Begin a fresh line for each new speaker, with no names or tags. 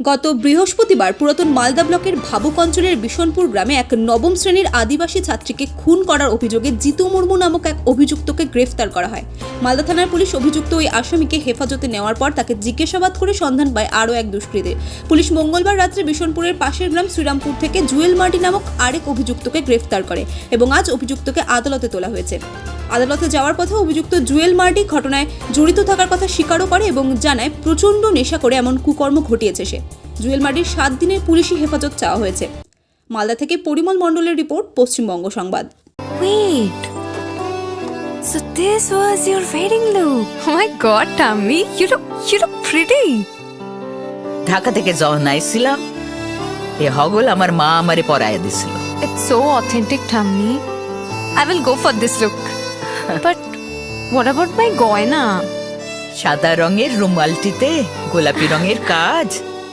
গত বৃহস্পতিবার পুরাতন মালদা ব্লকের ভাবুক অঞ্চলের বিশনপুর গ্রামে এক নবম শ্রেণির আদিবাসী ছাত্রীকে খুন করার অভিযোগে জিতু মুর্মু নামক এক অভিযুক্তকে গ্রেফতার করা হয়। মালদা থানার পুলিশ অভিযুক্ত ওই আসামিকে হেফাজতে নেওয়ার পর তাকে জিজ্ঞাসাবাদ করে সন্ধান পায় আরও এক দুষ্কৃতী। পুলিশ মঙ্গলবার রাত্রে বিশনপুরের পাশের গ্রাম শ্রীরামপুর থেকে জুয়েল মার্টি নামক আরেক অভিযুক্তকে গ্রেফতার করে এবং আজ অভিযুক্তকে আদালতে তোলা হয়েছে। আদালতে যাওয়ার পথে অভিযুক্ত জুয়েল মার্টি ঘটনায় জড়িত থাকার কথা স্বীকারও করে এবং জানায়, প্রচণ্ড নেশা করে এমন কুকর্ম ঘটিয়েছে সে। জুয়েল মার্টির সাত দিনের পুলিশি হেফাজত চাওয়া হয়েছে মালদা থেকে পরিমল মণ্ডলের রিপোর্ট পশ্চিমবঙ্গ সংবাদ
Wait. So this was your wedding look. Oh my god, Tammy, you look you look pretty.
Dhaka থেকে যখন আইছিলাম এ হগল আমার মা আমারে পরায় দিছিল
It's so authentic, Tammy. I will go for this look. but what about my goina?
সাদা রঙের রুমালটিতে গোলাপি রঙের কাজ